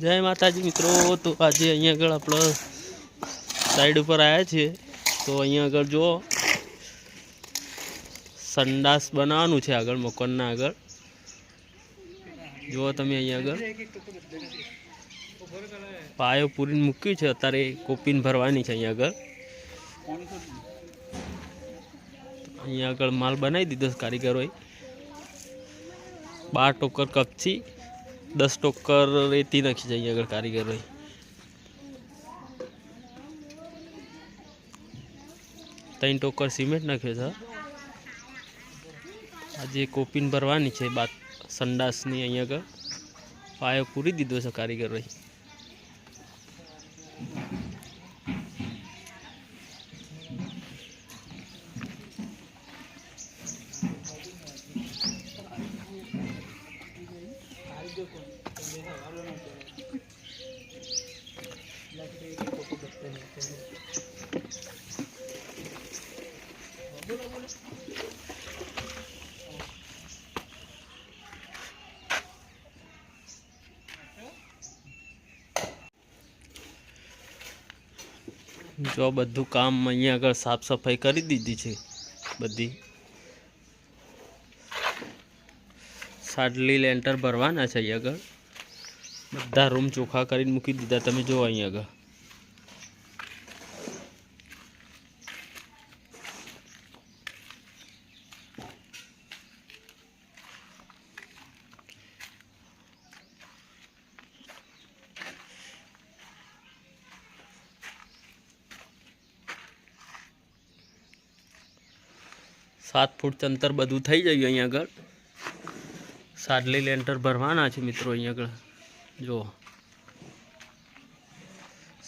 જય માતાજી મિત્રો, તો આજે અહીંયા આગળ આપણે સાઈડ ઉપર આવ્યા છીએ. તો અહીંયા આગળ જુઓ. સંડાસ બનાવવાનું છે આગળ, મકાનના આગળ. જુઓ તમે અહીંયા આગળ. પાયો પૂરીને મૂક્યું છે, અત્યારે કોપીન ભરવાની છે અહીંયા આગળ. અહીંયા આગળ માલ બનાવી દીધો કારીગરોએ. બાર ટોકર કપચી. દસ ટોકર રેતી નાખી છે આગળ આગળ કારીગરોએ ત્રણ ટોકર સિમેન્ટ નાખ્યો છે. આજે કોપીન ભરવાની છે, બાદ સંડાસની અહીંયા આગળ પાયો પૂરી દીધો છે કારીગરોએ જો બધું કામ અહીંયા આગળ સાફ સફાઈ કરી દીધી છે બધી. સાડલી લેન્ટર ભરવાના છે અહીંયા આગળ. બધા રૂમ ચોખ્ખા કરીને મૂકી દીધા, તમે જો અહીંયા આગળ. સાત ફૂટ અંતર બધું થઈ જાય અહીંયા આગળ. સાડલી લેન્ટર ભરવાના છે મિત્રો અહીંયા આગળ. જો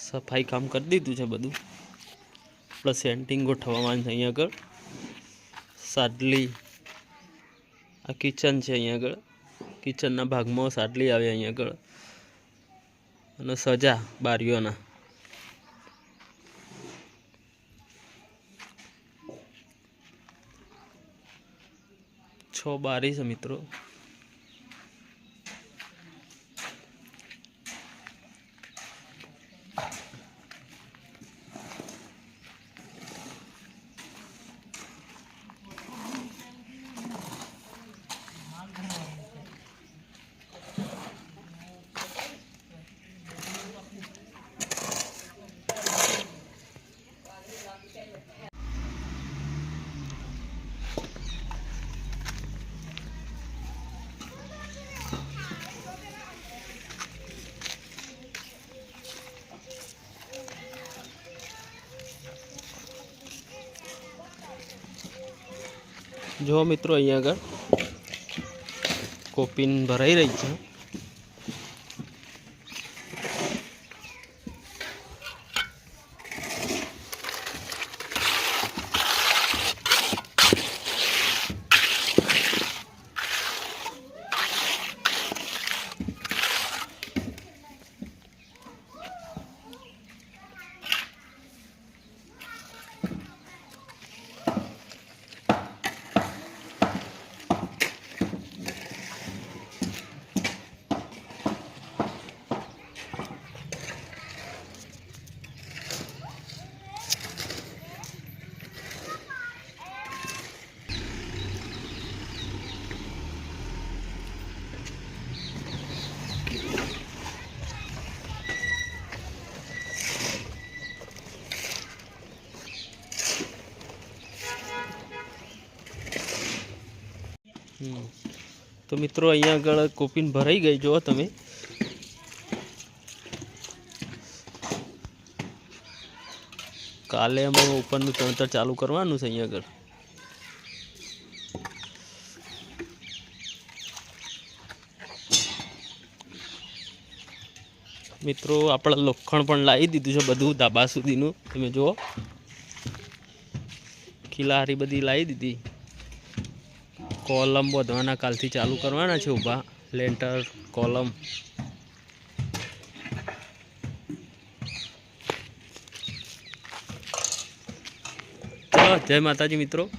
સફાઈ કામ કરી દીધું છે બધું. પ્લસ સેન્ટિંગ ગોઠવવાનું છે અહીંયા આગળ. સાડલી આ કિચન છે અહીંયા આગળ. કિચનના ભાગમાં સાડલી આવે અહીંયા આગળ. અને સજા બારીઓના. છ બારી મિત્રો. જો મિત્રો અહીંયા આગળ કોપીન ભરાઈ રહી છે. તો મિત્રો, અહીંયા આગળ કોપીન ભરાઈ ગઈ. જુઓ તમે. કાલે અમે ઉપરનું ચણતર ચાલુ કરવાનું છે અહીંયા આગળ. મિત્રો, આપણે લોખંડ પણ લાવી દીધું છે બધું ધાબા સુધીનું. તમે જુઓ. ખીલાહારી બધી લાવી દીધી. કોલમ બોધવાના કાલથી ચાલુ કરવાના છે ઊભા. Lintel column. જય માતાજી મિત્રો.